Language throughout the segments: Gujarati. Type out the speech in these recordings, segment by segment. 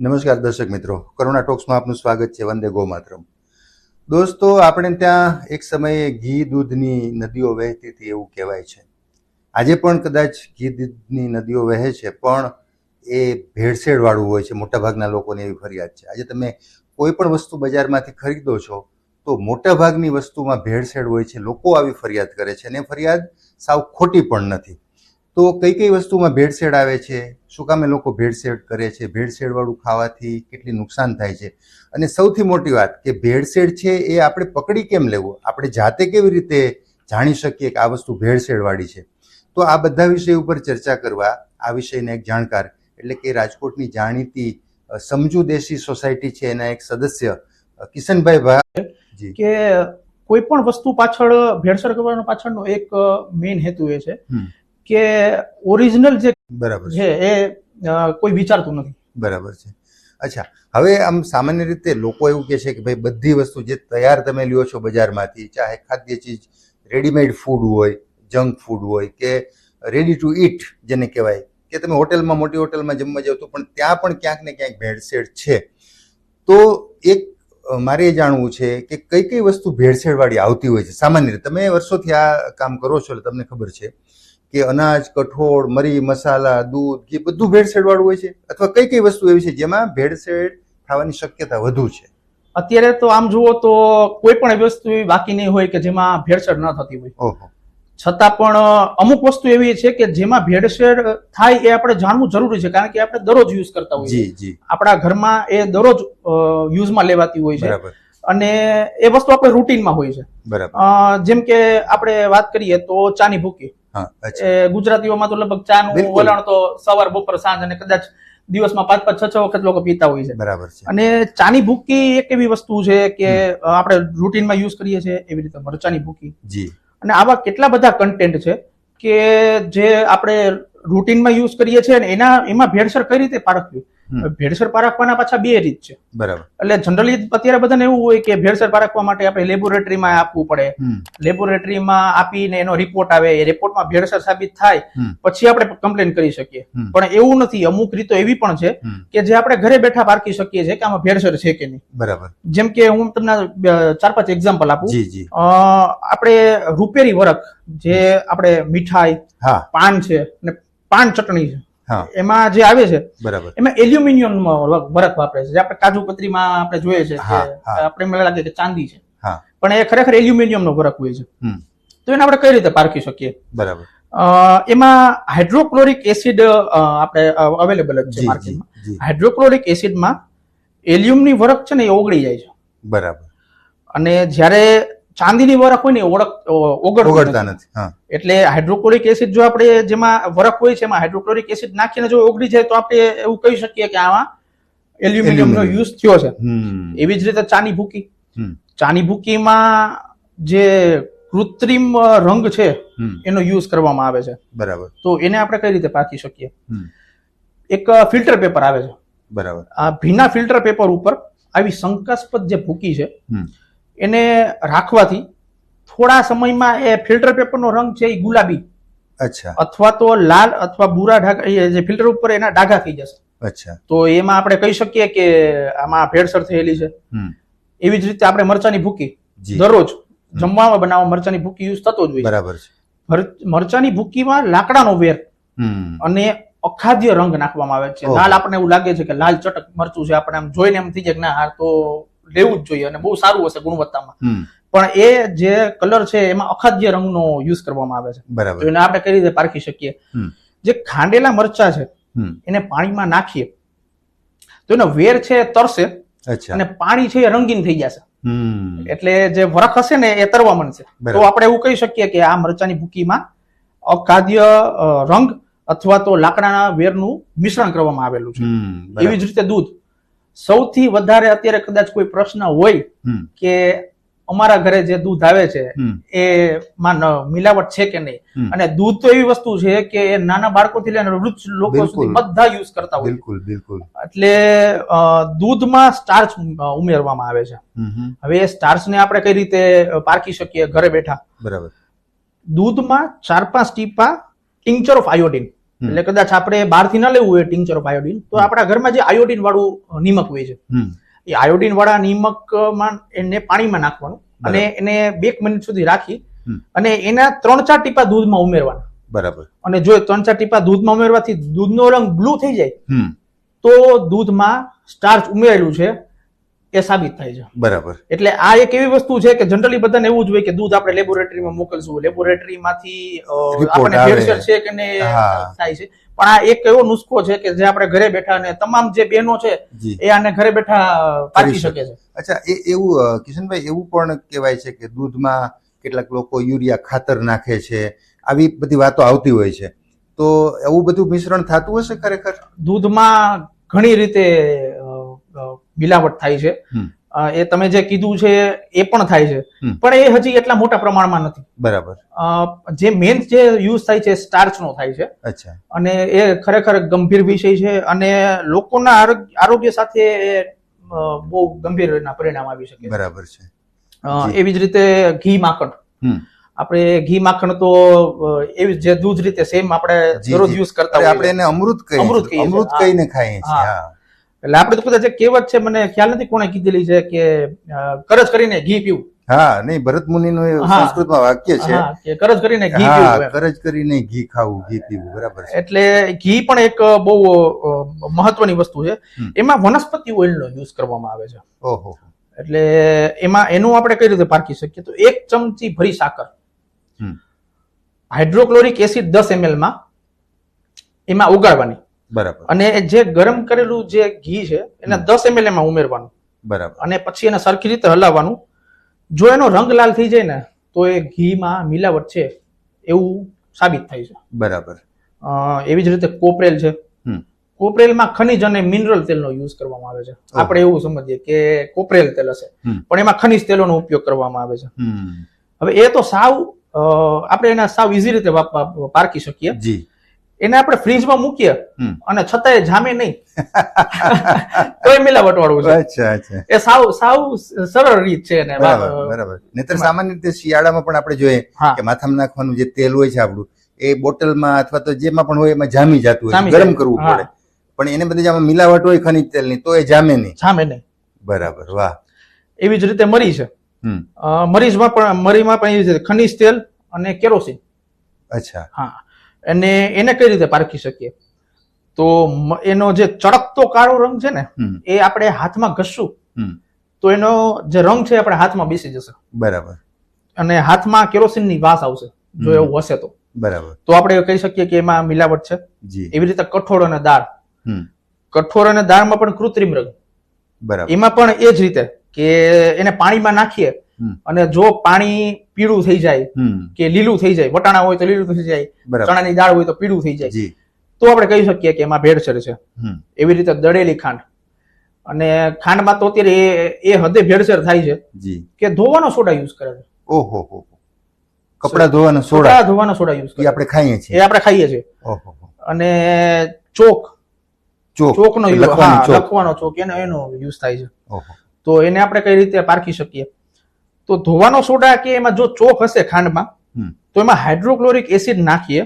નમસ્કાર દર્શક મિત્રો. કરુણા ટોક્સમાં આપનું સ્વાગત છે. વંદે ગો માતરમ દોસ્તો, આપણે ત્યાં એક સમયે ઘી દૂધની નદીઓ વહેતી હતી એવું કહેવાય છે. આજે પણ કદાચ ઘી દૂધની નદીઓ વહે છે, પણ એ ભેળસેળવાળું હોય છે. મોટાભાગના લોકોની એવી ફરિયાદ છે. આજે તમે કોઈ પણ વસ્તુ બજારમાંથી ખરીદો છો, તો મોટાભાગની વસ્તુમાં ભેળસેળ હોય છે. લોકો આવી ફરિયાદ કરે છે અને ફરિયાદ સાવ ખોટી પણ નથી. તો કઈ કઈ વસ્તુમાં ભેળસેળ આવે છે? શું કામે લોકો ભેળસેળ કરે છે? ભેળસેળવાળું ખાવાથી કેટલી નુકસાન થાય છે? અને સૌથી મોટી વાત કે ભેળસેળ છે એ આપણે પકડી કેમ લેવું? આપણે જાતે કેવી રીતે જાણી શકીએ કે આ વસ્તુ ભેળસેળવાળી છે? તો આ બધા વિષય ઉપર ચર્ચા કરવા આ વિષયના એક જાણકાર એટલે કે રાજકોટની જાણીતી સમજુ દેશી સોસાયટી છે એના એક સદસ્ય કિશનભાઈ ભાઈ કે કોઈ પણ વસ્તુ પાછળ ભેળસેળ કરવાનો પાછળનો એક મેઇન હેતુ એ છે. કે ઓરિજિનલ જે બરાબર છે. એ કોઈ વિચારતું નથી. બરાબર છે. અચ્છા હવે આમ સામાન્ય રીતે લોકો એવું કહે છે કે ભાઈ બધી વસ્તુ જે તૈયાર તમે લ્યો છો બજારમાંથી ચાહે ખાદ્ય ચીજ રેડીમેડ ફૂડ હોય જંક ફૂડ હોય કે રેડી ટુ ઈટ જેને કહેવાય કે તમે હોટેલમાં મોટી હોટલમાં જમવા જાઓ તો પણ ત્યાં પણ ક્યાંક ને ક્યાંક ભેળસેળ છે. તો એક મારે એ જાણવું છે કે કઈ કઈ વસ્તુ ભેળસેળવાળી આવતી હોય છે? સામાન્ય રીતે તમે વર્ષોથી આ કામ કરો છો એટલે તમને ખબર છે. કે અનાજ કઠોળ મરી મસાલા દૂધ ઘી બધું ભેળસેળવાળું હોય છે. અથવા કઈ કઈ વસ્તુ એવી છે જેમાં ભેળસેળ થવાની શક્યતા વધુ છે? અત્યારે તો આમ જુઓ તો કોઈ પણ એવી વસ્તુ એવી બાકી નહીં હોય કે જેમાં ભેળસેળ ન થતી હોય. ઓહો. છતાં પણ અમુક વસ્તુ એવી છે કે જેમાં ભેળસેળ થાય એ આપણે જાણવું જરૂરી છે કારણ કે આપણે દરરોજ યુઝ કરતા હોઈએ આપણા ઘરમાં એ દરરોજ યુઝમાં લેવાતી હોય છે. અને એ વસ્તુ આપણે રૂટીનમાં હોય છે. જેમ કે આપણે વાત કરીએ તો ચાની ભૂકી. એ ગુજરાતીઓમાં તો લગભગ ચા નું વલણ તો સવાર બપોર સાંજ અને કદાચ દિવસમાં પાંચ પાંચ છ છ વખત લોકો પીતા હોય છે. બરાબર છે. અને ચાની ભૂકી એક એવી વસ્તુ છે કે આપણે રૂટીનમાં યુઝ કરીએ છીએ એવી રીતે મરચાની ભૂકી. જી. અને આવા કેટલા બધા કન્ટેન્ટ છે કે જે આપણે રૂટીનમાં યુઝ કરીએ છીએ અને એના એમાં ભેળસેળ કઈ રીતે પારખવી. ભેળસેળ પારખવાના પાછા બે રીત છે. બરાબર. એટલે જનરલી અત્યારે બધાને એવું હોય કે ભેળસેળ પારખવા માટે આપણે લેબોરેટરીમાં આપવું પડે. લેબોરેટરીમાં આપીને એનો રિપોર્ટ આવે એ રિપોર્ટમાં ભેળસેળ સાબિત થાય પછી આપણે કમ્પ્લેન કરી શકીએ. પણ એવું નથી અમુક રીતો એવી પણ છે કે જે આપણે ઘરે બેઠા પારખી શકીએ છીએ કે આમાં ભેળસેળ છે કે નહીં. બરાબર. જેમ કે હું તમને ચાર પાંચ એક્ઝામ્પલ આપું. આપણે રૂપેરી વરખ જે આપણે મીઠાઈ પાન છે અને પાન ચટણી છે. એમાં જે આવે છે બરાબર. એમાં એલ્યુમિનિયમ વરખ વાપરે છે. જે આપણે કાજુ કતરીમાં આપણે જોઈએ છે. આપણે મને લાગે કે ચાંદી છે. પણ એ ખરેખર એલ્યુમિનિયમ નો વરખ હોય છે. તો એને આપણે કઈ રીતે પારખી શકીએ? બરાબર. અ, એમાં હાઇડ્રોક્લોરિક એસિડ આપણે અવેલેબલ જ છે માર્કેટમાં હાઇડ્રોક્લોરિક એસિડમાં એલ્યુમની વરખ છે ને એ ઓગળી જાય છે. બરાબર. અને જ્યારે ચાંદીની વરખ હોય ને ઓળખ ઓગળતી નથી. એટલે હાઇડ્રોક્લોરિક એસિડ જો આપણે જેમાં વરખ હોય છે એમાં હાઇડ્રોક્લોરિક એસિડ નાખીને જો ઓગળી જાય તો આપણે એવું કહી શકીએ કે આમાં એલ્યુમિનિયમનો. યુઝ થયો છે. એવી જ રીતે ચાની ભૂકી. ચાની ભૂકીમાં જે કૃત્રિમ રંગ છે એનો યુઝ કરવામાં આવે છે. બરાબર. તો એને આપણે કઈ રીતે પાકી શકીએ? એક ફિલ્ટર પેપર આવે છે. બરાબર. આ ભીના ફિલ્ટર પેપર ઉપર આવી શંકાસ્પદ જે ભૂકી છે એને રાખવાથી થોડા સમયમાં એ ફિલ્ટર પેપરનો રંગ છે એ ગુલાબી. અચ્છા. અથવા તો લાલ અથવા ભૂરા ઢાકા જે ફિલ્ટર ઉપર એના ડાઘા થઈ જશે. અચ્છા. તો એમાં આપણે કહી શકીએ કે આમાં ભેળસેળ થયેલી છે. એવી જ રીતે આપણે મરચાની ભૂકી દરરોજ જમવામાં બનાવવા મરચાની ભૂકી યુઝ થતો જ હોય બરાબર છે. મર- મરચાની ભૂકીમાં લાકડાનો વેર અને અખાદ્ય રંગ નાખવામાં આવે છે. લાલ આપણને એવું લાગે છે કે લાલ ચટક મરચું છે આપણે આમ જોઈને એમ થઈ જાય કે ના આ તો લેવું જ જોઈએ અને બહુ સારું હશે ગુણવત્તામાં. પણ એ જે કલર છે એમાં અખાદ્ય રંગનો યુઝ કરવામાં આવે છે. બરાબર. એને આપણે કઈ રીતે પારખી શકીએ? જે ખાંડેલા મરચા છે એને પાણીમાં નાખીએ. તો એનો વેર છે તરશે અને પાણી છે એ રંગીન થઈ જશે. એટલે જે વરખ હશે ને એ તરવા મળશે તો આપણે એવું કહી શકીએ કે આ મરચાની ભૂકીમાં અખાદ્ય રંગ અથવા તો લાકડાના વેરનું મિશ્રણ કરવામાં આવેલું છે. એવી જ રીતે દૂધ. સૌથી વધારે અત્યારે કદાચ કોઈ પ્રશ્ન હોય કે અમારા ઘરે જે દૂધ આવે છે એ માં મિલાવટ છે કે નહીં? અને દૂધ તો એવી વસ્તુ છે કે એ નાના બાળકોથી લઈને વૃદ્ધ લોકો સુધી બધા યુઝ કરતા હોય બિલકુલ બિલકુલ. એટલે દૂધમાં સ્ટાર્ચ ઉમેરવામાં આવે છે. હવે એ સ્ટાર્ચને આપણે કઈ રીતે પારખી શકીએ ઘરે બેઠા? બરાબર. દૂધમાં ચાર પાંચ ટીપા ટિંચર ઓફ આયોડિન. એટલે કદાચ આપણે બહારથી ન લેવું હોય ટિંચર ઓફ આયોડિન તો આપણા ઘરમાં જે આયોડિન વાળું નિમક હોય છે. એ આયોડિન વાળા નિમકમાં એને પાણીમાં નાખવાનું અને એને બે મિનિટ સુધી રાખી અને એના ત્રણ ચાર ટીપા દૂધમાં ઉમેરવાના. બરાબર. અને જો ત્રણ ચાર ટીપા દૂધમાં ઉમેરવાથી દૂધનો રંગ બ્લુ થઈ જાય તો દૂધમાં સ્ટાર્ચ ઉમેરેલું છે એ સાબિત થાય છે. બરાબર. એટલે આ એક એવી વસ્તુ છે કે જનરલી બધાને એવું જ હોય કે દૂધ આપણે લેબોરેટરીમાં મોકલશું. લેબોરેટરીમાંથી આપણે આપણને આવે. છે કે નહીં થાય છે. પણ આ એક એવો નુસ્ખો છે કે જે આપણે ઘરે બેઠા અને તમામ જે બહેનો છે એ આને ઘરે બેઠા પાકી. શકે છે. અચ્છા એ એવું કિશનભાઈ એવું પણ કહેવાય છે કે દૂધમાં કેટલાક લોકો યુરિયા ખાતર નાખે છે. આવી બધી વાતો આવતી હોય છે. તો એવું બધું મિશ્રણ થતું હશે ખરેખર? દૂધમાં ઘણી રીતે મિલાવટ થાય છે. એ તમે જે કીધું છે એ પણ થાય છે. પણ એ હજી એટલા મોટા પ્રમાણમાં નથી. બરાબર. જે મેન જે યુઝ થાય છે સ્ટાર્ચનો થાય છે. અચ્છા. અને એ ખરેખર ગંભીર વિષય છે અને લોકોના આરોગ્ય સાથે એ, બહુ ગંભીર એના પરિણામ આવી શકે બરાબર છે. એવી જ રીતે ઘી માખણ. આપણે ઘી માખણ તો એવી જે દૂધ રીતે સેમ આપણે દરરોજ યુઝ કરતા હોય આપણે એને અમૃત કહીએ અમૃત. કહીએ અમૃત કહીને ખાઈએ છીએ એટલે આપણે તો કદાચ કહેવત છે મને ખ્યાલ નથી કોણે કીધેલી છે કે કરજ કરીને ઘી પીવું. હા નહીં ભરત મુનિ નું સંસ્કૃતમાં વાક્ય છે. કરજ કરીને ઘી પીવું કરજ કરીને ઘી ખાવું ઘી પીવું બરાબર એટલે ઘી પણ એક બહુ મહત્વની વસ્તુ છે. એમાં વનસ્પતિ ઓઇલનો યુઝ કરવામાં આવે છે. ઓહો. એટલે એમાં એનું આપણે કઈ રીતે પારખી શકીએ? તો એક ચમચી ભરી સાકર. હાઇડ્રોક્લોરિક એસિડ દસ એમએલમાં એમાં ઓગાળવાની બરાબર. અને જે ગરમ કરેલું જે ઘી છે એને દસ એમએલ એમાં ઉમેરવાનું. બરાબર. અને પછી એને સરખી રીતે હલાવવાનું. જો એનો રંગ લાલ થઈ જાય ને તો એ ઘીમાં મિલાવટ છે એવું સાબિત થાય છે. બરાબર. અ, એવી જ રીતે કોપરેલ છે. કોપરેલમાં ખનિજ અને મિનરલ તેલનો યુઝ કરવામાં આવે છે. આપણે એવું સમજીએ કે કોપરેલ તેલ હશે. પણ એમાં ખનિજ તેલોનો ઉપયોગ કરવામાં આવે છે. હવે એ તો સાવ આપણે એને સાવ ઇઝી રીતે પારખી શકીએ. જી. એને આપણે ફ્રીજમાં મૂકીએ અને છતાંય જામે નહીં. તોય મિલાવટ વાળું છે. અચ્છા અચ્છા. એ સાવ સાવ સરળ રીત છે એને. બરાબર નહીતર સામાન્ય રીતે શિયાળામાં પણ આપણે જોઈએ. કે માથામાં નાખવાનું જે તેલ હોય છે આપણું એ બોટલમાં અથવા તો જેમાં પણ હોય એમાં જામી જતું હોય ગરમ કરવું પડે. પણ એને બધી આમાં મિલાવટ હોય ખનિજ તેલની તો એ જામે નહીં. જામે નહીં. બરાબર વાહ. એવી જ રીતે મરી છે. મરીજમાં પણ મરીમાં પણ એવી રીતે ખનિજ તેલ અને કેરોસીન. અચ્છા. હા. અને એને કઈ રીતે પારખી શકીએ? તો એનો જે ચળકતો કાળો રંગ છે ને એ આપણે હાથમાં ઘસશું. તો એનો જે રંગ છે આપણે હાથમાં બેસી જશે. બરાબર. અને હાથમાં કેરોસીનની વાસ આવશે જો એવું હશે તો. બરાબર. તો આપણે કહી શકીએ કે એમાં મિલાવટ છે. એવી રીતે કઠોળ અને દાળ. હમ. કઠોળ અને દાળમાં પણ કૃત્રિમ રંગ. બરાબર. એમાં પણ એ જ રીતે કે એને પાણીમાં નાખીએ અને જો પાણી પીળું થઈ જાય કે લીલું થઈ જાય વટાણા હોય તો લીલું થઈ જાય ચણાની દાળ હોય તો પીળું થઈ જાય. તો આપણે કહી શકીએ કે એમાં ભેળસેળ છે. એવી રીતે દળેલી ખાંડ. અને ખાંડમાં તો અત્યારે એ હદે ભેળસેળ થાય છે કે ધોવાનો સોડા યુઝ કરે છે. ઓહો હો. કપડાં ધોવાના સોડા. ધોવાનો સોડા યુઝ એ કરે આપણે ખાઈએ છીએ. એ આપણે ખાઈએ છીએ. અને ચોક. ચોક. ચોકનો લખવાનો ચોક. એનો એનો યુઝ થાય છે. તો એને આપણે કઈ રીતે પારખી શકીએ? તો ધોવાનો સોડા કે એમાં જો ચોક હશે ખાંડમાં તો એમાં હાઇડ્રોક્લોરિક એસિડ નાખીએ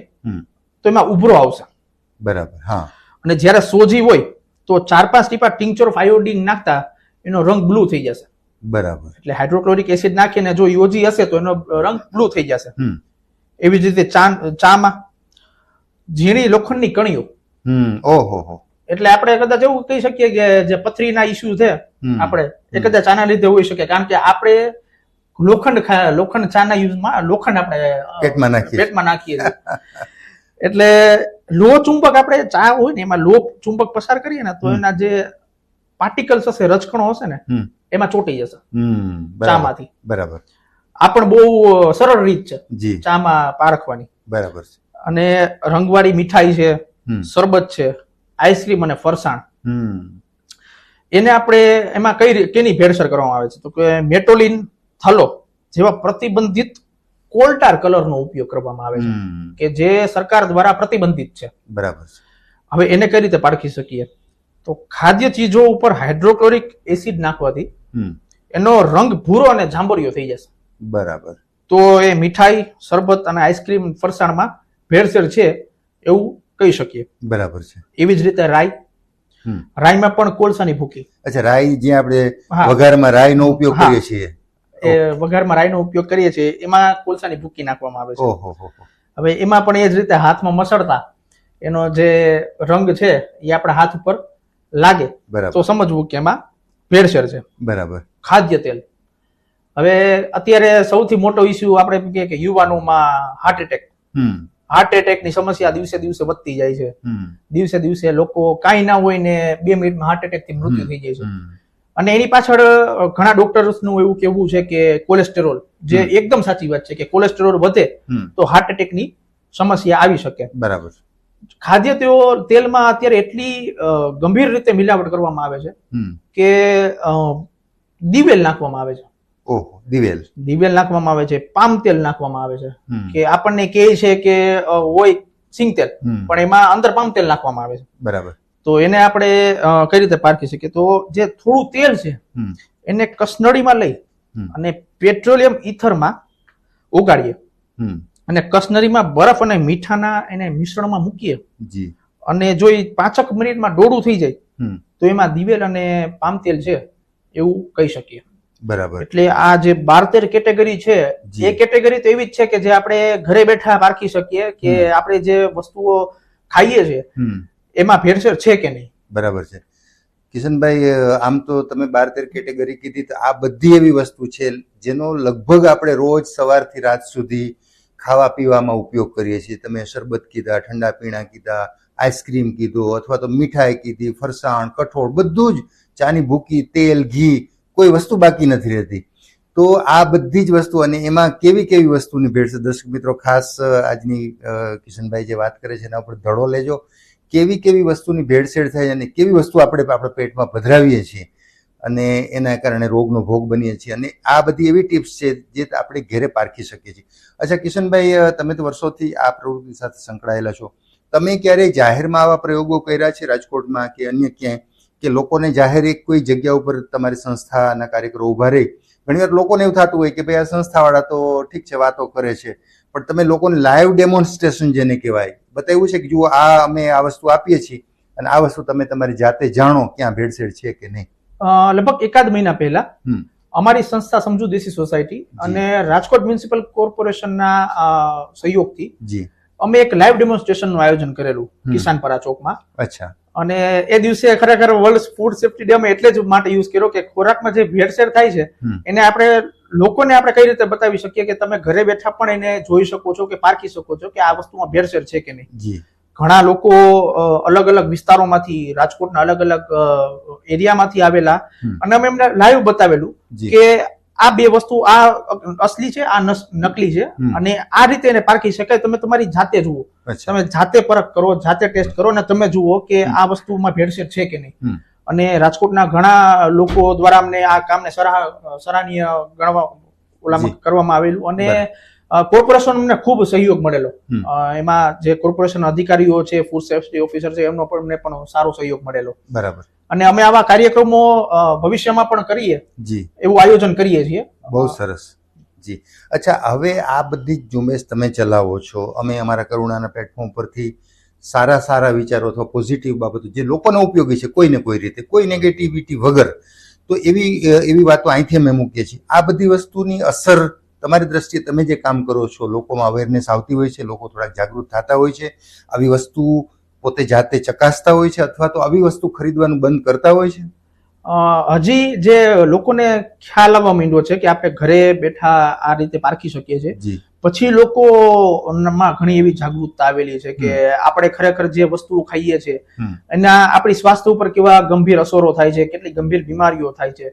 તો એમાં ઉભરો આવશે. બરાબર હા. અને જ્યારે સોજી હોય તો ચાર પાંચ ટીપા ટિંચર ઓફ આયોડિન નાખતા એનો રંગ બ્લુ થઈ જશે. બરાબર. એટલે હાઇડ્રોક્લોરિક એસિડ નાખીને જો યોજી હશે તો એનો રંગ બ્લુ થઈ જશે. એવી જ રીતે ચા ચામાં ઝીણી લોખંડની કણીઓ. ઓહો હો. એટલે આપણે કદાચ એવું કહી શકીએ કે જે પથરીના ઇસ્યુ છે આપણે એ કદાચ આના લીધે હોઈ શકે કારણ કે આપણે લોખંડ લોખંડ ચાના યુઝમાં લોખંડ આપણે પેટમાં નાખીએ. પેટમાં નાખીએ એટલે લો ચુંબક આપણે ચા હોય ને એમાં લો ચુંબક પસાર કરીએ ને તો એના જે પાર્ટિકલ્સ હશે રજકણો હશે ને એમાં ચોંટી જશે. ચામાંથી. બરાબર. આ પણ બહુ સરળ રીત છે ચામાં પારખવાની. બરાબર છે. અને રંગવાળી મીઠાઈ છે શરબત છે આઈસ્ક્રીમ અને ફરસાણ. હમ. એને આપણે એમાં કઈ કેની ભેળસેળ કરવામાં આવે છે? તો કે મેટોલિન થલો જેવા પ્રતિબંધિત કોલ્ટાર કલરનો ઉપયોગ કરવામાં આવે છે કે જે સરકાર દ્વારા પ્રતિબંધિત છે. બરાબર હવે એને કઈ રીતે પારખી શકીએ? તો ખાદ્ય ચીજો ઉપર હાઇડ્રોક્લોરિક એસિડ નાખવાથી એનો રંગ ભૂરો અને જાંબરિયો થઈ જશે. બરાબર. તો એ મીઠાઈ શરબત અને આઈસ્ક્રીમ ફરસાણમાં ભેળસેળ છે એવું કહી શકીએ. બરાબર છે. એવી જ રીતે રાઈ. રાઈમાં પણ કોલસાની ભૂકી. અચ્છા રાઈ જે આપણે. વઘારમાં રાઈનો ઉપયોગ કરીએ છીએ. વઘારમાં રાઈનો ઉપયોગ કરીએ છીએ એમાં કોલસાની ભૂકી નાખવામાં આવે છે. હવે એમાં પણ એ જ રીતે હાથમાં મસળતા એનો જે રંગ છે એ આપણા હાથ ઉપર લાગે. તો સમજવું કે એમાં ભેળસેળ છે. બરાબર. ખાદ્ય તેલ. હવે અત્યારે સૌથી મોટો ઇસ્યુ આપણે કે યુવાનોમાં હાર્ટ એટેક હાર્ટ હાર્ટ એટેકની સમસ્યા દિવસે દિવસે વધતી જાય છે. દિવસે દિવસે લોકો કાંઈ ના હોય ને બે મિનિટમાં હાર્ટ એટેકથી મૃત્યુ થઈ જાય છે. અને એની પાછળ ઘણા ડોક્ટર્સનું એવું કેવું છે કે કોલેસ્ટેરોલ જે એકદમ સાચી વાત છે કે કોલેસ્ટેરોલ વધે તો હાર્ટ એટેકની સમસ્યા આવી શકે. બરાબર. ખાદ્ય તેઓ તેલમાં અત્યારે એટલી ગંભીર રીતે મિલાવટ કરવામાં આવે છે કે દિવેલ નાખવામાં આવે છે. ઓહો દિવેલ. દિવેલ નાખવામાં આવે છે પામ તેલ નાખવામાં આવે છે. કે આપણને કહે છે કે હોય સિંગ તેલ પણ એમાં અંદર પામ તેલ નાખવામાં આવે છે. બરાબર. તો એને આપણે કઈ રીતે પારખી શકીએ? તો જે થોડું તેલ છે એને કસનળીમાં લઈ અને પેટ્રોલિયમ ઇથરમાં ઉગાડીએ હમ. અને કસનરીમાં બરફ અને મીઠાના એને મિશ્રણમાં મૂકીએ. અને જો એ પાંચક મિનિટમાં ડોડું થઈ જાય તો એમાં દિવેલ અને પામ તેલ છે એવું કહી શકીએ. બરાબર. એટલે આ જે બાર તેર કેટેગરી છે જી. એ કેટેગરી તો એવી જ છે કે જે આપણે ઘરે બેઠા પારખી શકીએ કે આપણે જે વસ્તુઓ ખાઈએ છીએ એમાં ભેળસેળ છે કે નહીં? બરાબર છે. કિશનભાઈ આમ તો તમે બાર તેર કેટેગરી કીધી, તો આ બધી એવી વસ્તુ છે જેનો લગભગ આપણે રોજ સવારથી રાત સુધી ખાવા પીવામાં ઉપયોગ કરીએ છીએ. તમે શરબત કીધા, ઠંડા પીણા કીધા, આઈસ્ક્રીમ કીધો, અથવા તો મીઠાઈ કીધી, ફરસાણ, કઠોળ, બધું જ ચાની ભૂકી, તેલ, ઘી, કોઈ વસ્તુ બાકી નથી રહેતી. તો આ બધી જ વસ્તુ અને એમાં કેવી કેવી વસ્તુની ભેળ છે દર્શક મિત્રો, ખાસ આજની કિશનભાઈ જે વાત કરે છે એના ઉપર ધડો લેજો. કેવી કેવી વસ્તુની ભેળસેળ થાય અને કેવી વસ્તુ આપણે આપણા પેટમાં પધરાવીએ છીએ અને એના કારણે રોગનો ભોગ બનીએ છીએ. અને આ બધી એવી ટિપ્સ છે જે આપણે ઘેરે પારખી શકીએ છીએ. અચ્છા, કિશનભાઈ તમે તો વર્ષોથી આ પ્રવૃત્તિ સાથે સંકળાયેલા છો. તમે ક્યારેય જાહેરમાં આવા પ્રયોગો કર્યા છે રાજકોટમાં કે અન્ય ક્યાંય? કે લોકોને જાહેર એક કોઈ જગ્યા ઉપર તમારી સંસ્થાના કાર્યક્રમો ઊભા રહી? ઘણીવાર લોકોને એવું થતું હોય કે ભાઈ આ સંસ્થાવાળા તો ઠીક છે, વાતો કરે છે. પણ તમે લોકોને લાઈવ ડેમોન્સ્ટ્રેશન જેને કહેવાય બતાવ્યું છે કે જુઓ આ અમે આ વસ્તુ આપીએ છીએ અને આ વસ્તુ તમે તમારી જાતે જાણો ક્યાં ભેળસેળ છે કે નહીં. લગભગ એકાદ મહિના પહેલા અમારી સંસ્થા સમજુ દેશી સોસાયટી અને રાજકોટ મ્યુનિસિપલ કોર્પોરેશનના સહયોગથી જી. અમે એક લાઈવ ડેમોન્સ્ટ્રેશનનું આયોજન કરેલું. કિસાનપરા ચોકમાં. અચ્છા. અને એ દિવસે ખરેખર વર્લ્ડ ફૂડ સેફ્ટી ડે અમે એટલે જ માટે યુઝ કર્યો કે ખોરાકમાં જે ભેળસેળ થાય છે એને આપણે લોકોને આપણે કઈ રીતે બતાવી શકીએ કે તમે ઘરે બેઠા પણ એને જોઈ શકો છો કે પારખી શકો છો કે આ વસ્તુમાં ભેરસેર છે કે નહીં? ઘણા લોકો અલગ અલગ વિસ્તારોમાંથી રાજકોટના અલગ અલગ એરિયામાંથી આવેલા અને અમે એમને લાઈવ બતાવેલું કે આ બે વસ્તુ આ અસલી છે આ નકલી છે અને આ રીતે એને પારખી શકાય. તમે તમારી જાતે જુઓ. તમે જાતે પરખ કરો જાતે ટેસ્ટ કરો અને તમે જુઓ કે આ વસ્તુમાં ભેળસેળ છે કે નહીં. અને રાજકોટના ઘણા લોકો દ્વારા અમને આ કામને સરાહ સરાહનીય ગણવા ઓલામાં કરવામાં આવેલું. અને કોર્પોરેશન અમને ખૂબ સહયોગ મળેલો. એમાં જે કોર્પોરેશન અધિકારીઓ છે ફૂડ સેફ્ટી ઓફિસર છે એમનો પણ અમને પણ સારો સહયોગ મળેલો. બરાબર. અને અમે આવા કાર્યક્રમો ભવિષ્યમાં પણ કરીએ. જી. એવું આયોજન કરીએ છીએ. બહુ સરસ. જી. અચ્છા હવે આ બધી જ ઝુંબેશ તમે ચલાવો છો. અમે અમારા કરુણાના પ્લેટફોર્મ પરથી સારા સારા વિચારો અથવા પોઝિટિવ બાબતો જે લોકોને ઉપયોગી છે કોઈને કોઈ રીતે કોઈ નેગેટિવિટી વગર. તો એવી એવી વાતો અહીંથી અમે મૂકીએ છીએ. આ બધી વસ્તુની અસર તમારી દ્રષ્ટિએ તમે જે કામ કરો છો લોકોમાં અવેરનેસ આવતી હોય છે લોકો થોડાક જાગૃત થતા હોય છે આવી વસ્તુ પોતે જાતે ચકાસતા હોય છે અથવા તો આવી વસ્તુ ખરીદવાનું બંધ કરતા હોય છે? હજી જે લોકોને ખ્યાલ આવવા માંડ્યો છે કે આપણે ઘરે બેઠા આ રીતે પારખી શકીએ છીએ. જી. પછી લોકોમાં ઘણી એવી જાગૃતતા આવેલી છે કે આપણે ખરેખર જે વસ્તુઓ ખાઈએ છીએ એના આપણી સ્વાસ્થ્ય ઉપર કેવા ગંભીર અસરો થાય છે કેટલી ગંભીર બીમારીઓ થાય છે.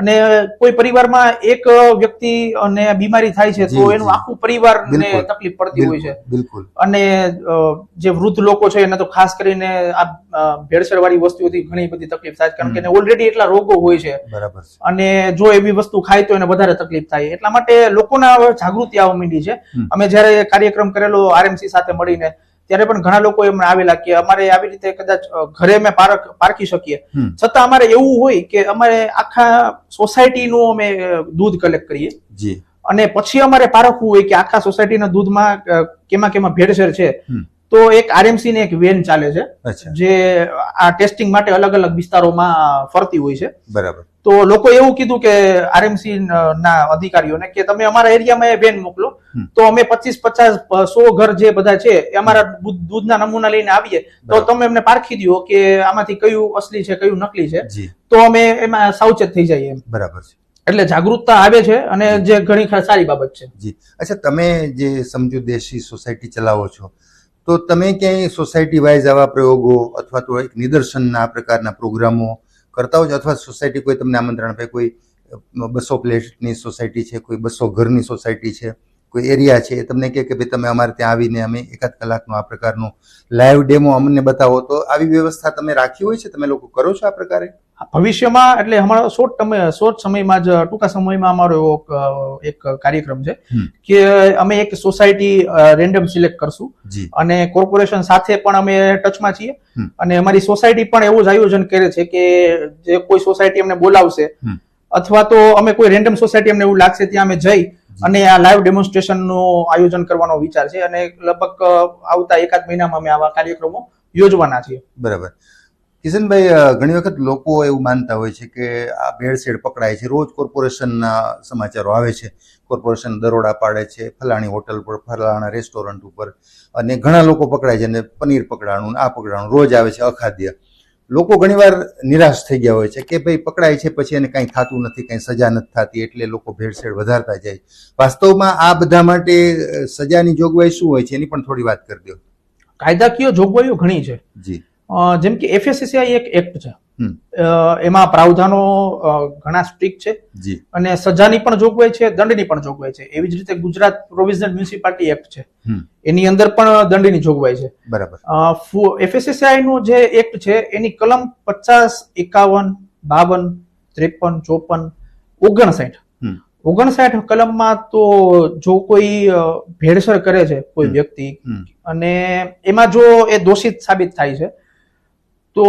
અને કોઈ પરિવારમાં એક વ્યક્તિ અને બીમારી થાય છે તો એનું આખું પરિવારને ને તકલીફ પડતી હોય છે. બિલકુલ અને જે વૃદ્ધ લોકો છે એને તો ખાસ કરીને આ ભેળસેળ વાળી વસ્તુઓથી ઘણી બધી તકલીફ થાય છે કારણ કે એને ઓલરેડી એટલા રોગો હોય છે. બરાબર અને જો એવી વસ્તુ ખાય તો એને વધારે તકલીફ થાય. એટલા માટે લોકોના જાગૃતિ આવવા માંડી છે. અમે જ્યારે કાર્યક્રમ કરેલો આરએમસી સાથે મળીને ત્યારે પણ ઘણા લોકો એમ આવેલા કે અમારે આવી રીતે કદાચ ઘરે અમે પારખ પારખી શકીએ. છતાં અમારે એવું હોય કે અમારે આખા સોસાયટીનું અમે દૂધ કલેક્ટ કરીએ. જી. અને પછી અમારે પારખવું હોય કે આખા સોસાયટીના દૂધમાં કેમાં કેમાં ભેળસેળ છે. તો એક આરએમસી ની એક વેન ચાલે છે જે આ ટેસ્ટિંગ માટે અલગ અલગ વિસ્તારોમાં ફરતી હોય છે. બરાબર. તો લોકો એવું કીધું કે આરએમસી ના અધિકારીઓને કે તમે અમારા એરિયામાં એ વેન મોકલો. તો અમે પચીસ પચાસ સો ઘર જે બધા છે એ અમારા દૂધના નમૂના લઈને આવીએ. તો તમે એમને પારખી દો કે આમાંથી કયું અસલી છે કયું નકલી છે. તો અમે એમાં સાવચેત થઈ જઈએ બરાબર છે. એટલે જાગૃતતા આવે છે અને જે. ઘણી ખરી સારી બાબત છે. જી. અચ્છા તમે જે સમજુ દેશી સોસાયટી ચલાવો છો તો તમે ક્યાંય સોસાયટી વાઇઝ આવા પ્રયોગો અથવા તો એક નિદર્શનના આ પ્રકારના પ્રોગ્રામો કરતા હોય અથવા સોસાયટી કોઈ તમને આમંત્રણ આપે? કોઈ બસો પ્લેટની સોસાયટી છે, કોઈ બસો ઘરની સોસાયટી છે? કોઈ એરિયા છે એ તમને કહે કે ભાઈ તમે અમારે ત્યાં આવીને અમે એકાદ કલાકનો આ પ્રકારનો લાઈવ ડેમો અમને બતાવો. તો આવી વ્યવસ્થા તમે રાખી હોય છે? તમે લોકો કરો છો આ પ્રકારે? ભવિષ્યમાં એટલે અમારો શોર્ટ તમે શોર્ટ સમયમાં જ ટૂંકા સમયમાં અમારો એવો એક કાર્યક્રમ છે કે અમે એક સોસાયટી રેન્ડમ સિલેક્ટ કરશું. અને કોર્પોરેશન સાથે પણ અમે ટચમાં છીએ. અને અમારી સોસાયટી પણ એવું જ આયોજન કરે છે કે જે કોઈ સોસાયટી અમને બોલાવશે અથવા તો અમે કોઈ રેન્ડમ સોસાયટી અમને એવું લાગશે ત્યાં અમે જઈ અને આ લાઈવ ડેમોન્સ્ટ્રેશનનું આયોજન કરવાનો વિચાર છે અને લગભગ આવતા એકાદ મહિનામાં અમે આવા કાર્યક્રમો યોજવાના છીએ. બરાબર. કિશનભાઈ ઘણી વખત લોકો એવું માનતા હોય છે કે આ ભેળસેળ પકડાય છે રોજ કોર્પોરેશનના સમાચારો આવે છે. કોર્પોરેશન દરોડા પાડે છે ફલાણી હોટલ પર ફલાણા રેસ્ટોરન્ટ ઉપર અને ઘણા લોકો પકડાય છે અને પનીર પકડાણું આ પકડાણું રોજ આવે છે અખાદ્ય. લોકો ઘણીવાર નિરાશ થઈ ગયા હોય છે કે ભાઈ પકડાય છે પછી એને કાંઈ થતું નથી કાંઈ સજા નથી થતી એટલે લોકો ભેળસેળ વધારતા જાય વાસ્તવમાં આ બધા માટે સજાની જોગવાઈ શું હોય છે એની પણ થોડી વાત કરી દો. કાયદાકીય જોગવાઈઓ ઘણી છે. જી. જેમ કે એફએસસીઆઈ એક એક્ટ છે. એમાં પ્રાવધાનો ઘણા સ્ટ્રીક છે. અને સજાની પણ જોગવાઈ છે દંડની પણ જોગવાઈ છે. એવી જ રીતે ગુજરાત પ્રોવિઝનલ મ્યુનિસિપાલિટી એક્ટ છે. એની અંદર પણ દંડની જોગવાઈ છે. બરાબર. એફએસએસઆઈ નું જે એક્ટ છે એની કલમ પચાસ એકાવન બાવન ત્રેપન ચોપન ઓગણસાઠ. ઓગણસાઠ કલમમાં તો જો કોઈ ભેળસર ભેળસેળ કરે છે કોઈ વ્યક્તિ અને એમાં જો એ દોષિત સાબિત થાય છે તો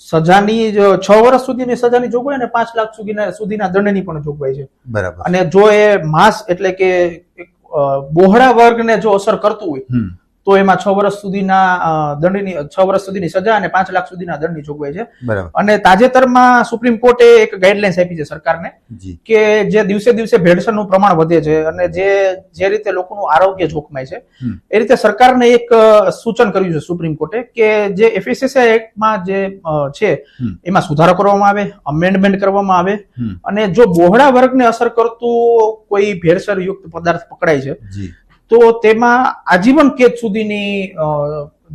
સજાની છ વર્ષ સુધીની સજાની જોગવાઈ અને પાંચ લાખ સુધીના સુધીના દંડની પણ જોગવાઈ છે. બરાબર. અને જો એ માસ એટલે કે બહોળા વર્ગને જો અસર કરતું હોય તો એમાં છ વર્ષ સુધીના દંડની છ વર્ષ સુધીની સજા અને પાંચ લાખ સુધીના દંડની જોગવાઈ છે. અને તાજેતરમાં સુપ્રીમ કોર્ટે એક ગાઈડલાઇન્સ આપી છે સરકારને કે જે દિવસે દિવસે ભેળસેળનું પ્રમાણ વધે છે અને જે જે રીતે લોકોનું આરોગ્ય જોખમાય છે એ રીતે સરકારને એક સૂચન કર્યું છે સુપ્રીમ કોર્ટે કે જે એફએસએસઆઈ એક્ટમાં જે છે એમાં સુધારો કરવામાં આવે અમેન્ડમેન્ટ કરવામાં આવે અને જો બહોળા વર્ગને અસર કરતું કોઈ ભેળસરયુક્ત પદાર્થ પકડાય છે તો તેમાં આજીવન કેદ સુધીની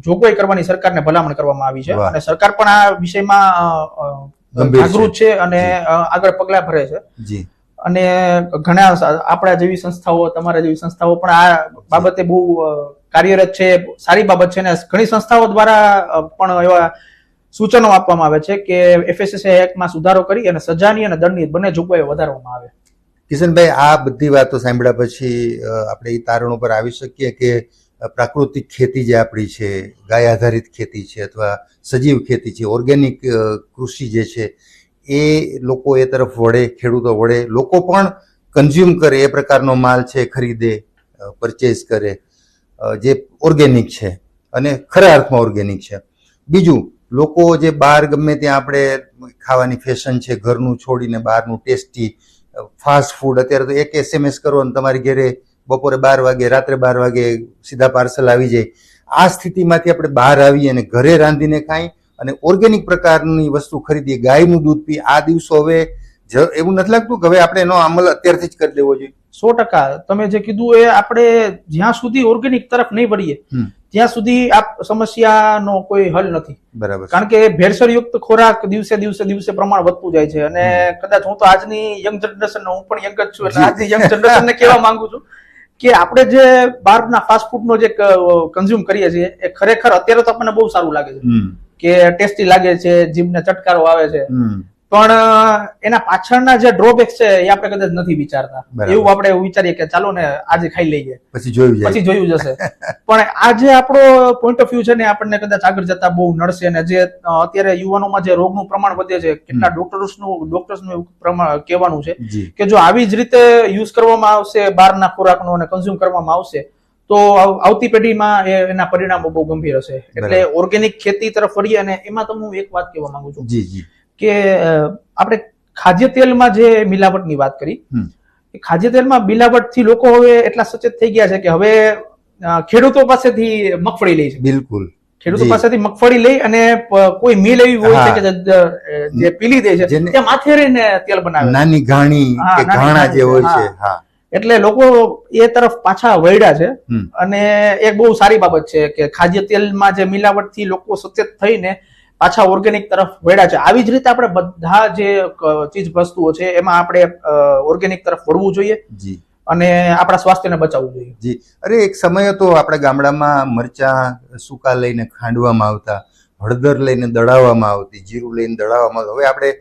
જોગવાઈ કરવાની સરકારને ભલામણ કરવામાં આવી છે. અને સરકાર પણ આ વિષયમાં. જાગૃત છે અને આગળ પગલા ભરે છે. અને ઘણા આપણા જેવી સંસ્થાઓ તમારા જેવી સંસ્થાઓ પણ આ બાબતે બહુ કાર્યરત છે સારી બાબત છે. અને ઘણી સંસ્થાઓ દ્વારા પણ એવા સૂચનો આપવામાં આવે છે કે એફએસએસઆઈ એક્ટમાં સુધારો કરી અને સજાની અને દંડની બંને જોગવાઈઓ વધારવામાં આવે. કિશનભાઈ, આ બધી વાતો સાંભળ્યા પછી આપણે એ તારણ ઉપર આવી શકીએ કે પ્રાકૃતિક ખેતી જે આપણી છે, ગાય આધારિત ખેતી છે અથવા સજીવ ખેતી છે, ઓર્ગેનિક કૃષિ જે છે, એ લોકો એ તરફ વળે, ખેડૂતો વળે, લોકો પણ કન્ઝ્યુમ કરે, એ પ્રકારનો માલ છે, ખરીદે પરચેઝ કરે જે ઓર્ગેનિક છે અને ખરા અર્થમાં ઓર્ગેનિક છે. બીજું, લોકો જે બહાર ગમે ત્યાં આપણે ખાવાની ફેશન છે, ઘરનું છોડીને બહારનું ટેસ્ટી ફાસ્ટ ફૂડ અત્યારે તો એક એસએમએસ કરો અને તમારી ઘરે બપોરે બાર વાગે રાત્રે બાર વાગે સીધા પાર્સલ આવી જાય. આ સ્થિતિમાંથી આપણે બહાર આવીએ અને ઘરે રાંધીને ખાઈ અને ઓર્ગેનિક પ્રકારની વસ્તુ ખરીદીએ ગાયનું દૂધ પી આ દિવસો હવે એવું નથી લાગતું કે હવે આપણે એનો અમલ અત્યારથી જ કરી દેવો જોઈએ. સો ટકા. તમે જે કીધું એ આપણે જ્યાં સુધી ઓર્ગેનિક તરફ નહીં વળીએ ત્યાં સુધી આ સમસ્યાનો કોઈ હલ નથી. બરાબર. કારણ કે ભેળસેળયુક્ત ખોરાક દિવસે દિવસે દિવસે પ્રમાણ વધતું જાય છે. અને કદાચ હું તો આજની યંગ જનરેશન હું પણ યંગ જ છું એટલે આજની યંગ જનરેશન ને કહેવા માંગુ છું કે આપણે જે બહારના ફાસ્ટ ફૂડ નો જે કન્ઝ્યુમ કરીએ છીએ એ ખરેખર અત્યારે તો આપણને બહુ સારું લાગે છે. કે ટેસ્ટી લાગે છે જીભને ચટકારો આવે છે. પણ એના પાછળના જે ડ્રોબેક છે એ આપણે કદાચ નથી વિચારતા. એવું આપણે વિચારીએ કે ચાલો ને આજે ખાઈ લઈએ. પછી જોયું પછી જોયું જશે. પણ આ જે આપણો પોઈન્ટ ઓફ વ્યૂ છે ને આપણને કદાચ આગળ જતા બહુ નડશે અને જે અત્યારે યુવાનોમાં જે રોગનું પ્રમાણ વધે છે કેટલા ડોક્ટર્સનું ડોક્ટર્સનું એવું પ્રમાણ કહેવાનું છે કે જો આવી જ રીતે યુઝ કરવામાં આવશે બહારના ખોરાકનો અને કન્ઝ્યુમ કરવામાં આવશે તો આવતી પેઢીમાં એના પરિણામો બહુ ગંભીર હશે. એટલે ઓર્ગેનિક ખેતી તરફ વળીએ અને એમાં તો હું એક વાત કહેવા માંગુ છું. જી જી. કે આપણે ખાદ્ય તેલમાં જે મિલાવટની વાત કરી. એ ખાદ્ય તેલમાં મિલાવટથી લોકો હવે એટલા સચેત થઈ ગયા છે કે હવે ખેડૂતો પાસેથી મગફળી લે છે. બિલકુલ. ખેડૂતો પાસેથી મગફળી લઈ અને કોઈ મિલ એવી હોય છે કે જે- પીલી દે છે તે ત્યાં માથે રહીને તેલ બનાવે. નાની ઘાણી કે ઘાણા જે હોય છે, છે હા. એટલે લોકો એ તરફ પાછા વળ્યા છે અને એક બહુ સારી બાબત છે કે ખાદ્ય તેલમાં જે મિલાવટથી લોકો સચેત થઈને પાછા ઓર્ગેનિક તરફ વળ્યા છે. આવી જ રીતે આપણે બધા જે ચીજ વસ્તુઓ છે એમાં આપણે ઓર્ગેનિક તરફ વળવું જોઈએ જી. અને આપણા સ્વાસ્થ્યને બચાવવું જોઈએ. જી. અરે એક સમય હતો આપણા ગામડામાં મરચા સૂકા લઈને ખાંડવામાં આવતા હળદર લઈને દળાવવામાં આવતી જીરું લઈને દળાવવામાં આવતું. હવે આપણે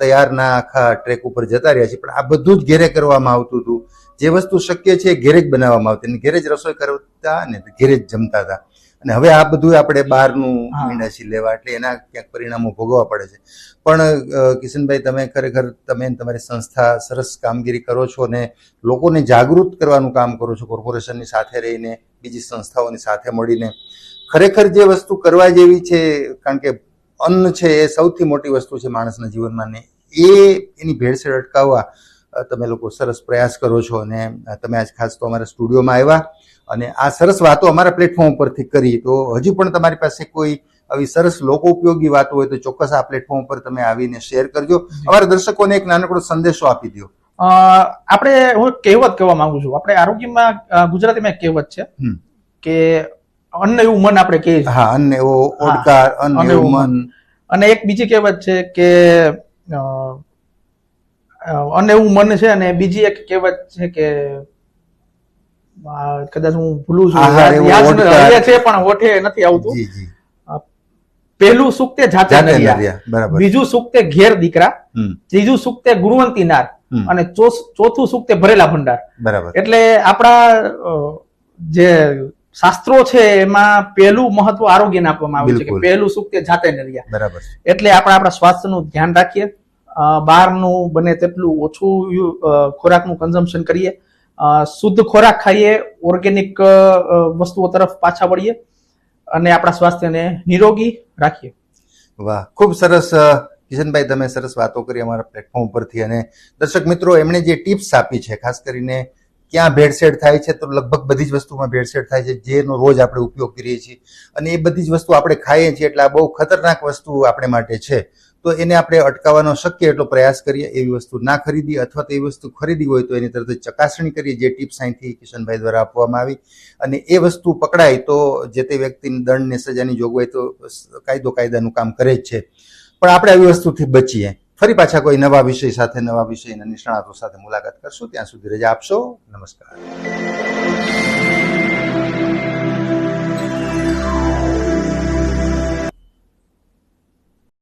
તૈયારના આખા ટ્રેક ઉપર જતા રહ્યા છીએ પણ આ બધું જ ઘેરે કરવામાં આવતું હતું. જે વસ્તુ શક્ય છે ઘેરે જ બનાવવામાં આવતી. અને ઘેરે જ રસોઈ કરતા ને ઘેરે જ જમતા હતા. અને હવે આ બધું આપણે બહારનું હા. લેવા એટલે એના ક્યાંક પરિણામો ભોગવવા પડે છે. પણ કિશનભાઈ તમે ખરેખર તમે તમારી સંસ્થા સરસ કામગીરી કરો છો અને લોકોને જાગૃત કરવાનું કામ કરો છો કોર્પોરેશનની સાથે રહીને બીજી સંસ્થાઓની સાથે મળીને. ખરેખર જે વસ્તુ કરવા જેવી છે કારણ કે અન્ન છે એ સૌથી મોટી વસ્તુ છે માણસના જીવનમાં ને એ એની ભેળસેળ અટકાવવા. તમે લોકો સરસ પ્રયાસ કરો છો અને તમે આજ ખાસ તો અમારા સ્ટુડિયોમાં આવ્યા અને આ સરસ વાતો અમારા પ્લેટફોર્મ પરથી કરી. તો હજુ પણ તમારી પાસે કોઈ આવી સરસ લોકો ઉપયોગી વાતો હોય તો ચોક્કસ આ પ્લેટફોર્મ પર તમે આવીને શેર કરજો. અમારા દર્શકોને એક નાનકડો સંદેશો આપી દો આપણે હું કહેવત કહેવા માંગુ છું. આપણે આરોગ્યમાં ગુજરાતીમાં એક કહેવત છે કે અન્ન એવું મન આપણે કહીએ હા અન્ન એવો ઓડકાર અન્ન એવું મન. અને એક બીજી કહેવત છે કે અ, અ, એવું મન છે અને બીજી એક કહેવત છે કે કદાચ હું ભૂલું છું યાદ- છે પણ હોઠે નથી આવતું. પહેલું સુખ તે જાતે નર્યા. બીજું સુખ તે ઘેર દીકરા. ત્રીજું સુખ તે ગુણવંતી નાર. અને ચોથું સુખ તે ભરેલા ભંડાર. બરાબર. એટલે આપણા જે શાસ્ત્રો છે એમાં પહેલું મહત્વ આરોગ્યને આપવામાં આવ્યું છે કે પહેલું સુખ તે જાતે નરિયા. બરાબર એટલે આપણે આપણા સ્વાસ્થ્યનું ધ્યાન રાખીએ. બહારનું બને તેટલું ઓછું ખોરાકનું કન્ઝમ્પશન કરીએ. શુદ્ધ ખોરાક ખાઈએ ઓર્ગેનિક વસ્તુઓ તરફ પાછા વળીએ અને આપણા સ્વાસ્થ્યને નિરોગી રાખીએ. વાહ, ખૂબ સરસ કિશનભાઈ તમે સરસ વાતો કરી અમારા પ્લેટફોર્મ પરથી અને દર્શક મિત્રો, એમણે જે ટિપ્સ આપી છે, ખાસ કરીને ક્યાં ભેળસેળ થાય છે, તો લગભગ બધી જ વસ્તુમાં ભેળસેળ થાય છે, જેનો રોજ આપણે ઉપયોગ કરીએ છીએ. અને એ બધી જ વસ્તુ આપણે ખાઈએ છીએ, એટલે આ બહુ ખતરનાક વસ્તુ આપણે માટે છે. તો એને આપણે અટકાવવાનો શક્ય એટલો પ્રયાસ કરીએ, એવી વસ્તુ ના ખરીદી અથવા તો એ વસ્તુ ખરીદી હોય તો એની તરત ચકાસણી કરીએ, જે ટીપ અહીંથી કિશનભાઈ દ્વારા આપવામાં આવી. અને એ વસ્તુ પકડાય તો જે તે વ્યક્તિને દંડને સજાની જોગવાઈ તો કાયદો કાયદાનું કામ કરે જ છે. પણ આપણે આવી વસ્તુથી બચીએ. ફરી પાછા કોઈ નવા વિષય સાથે, નવા વિષયના નિષ્ણાતો સાથે મુલાકાત કરશું. ત્યાં સુધી રજા આપશો. નમસ્કાર.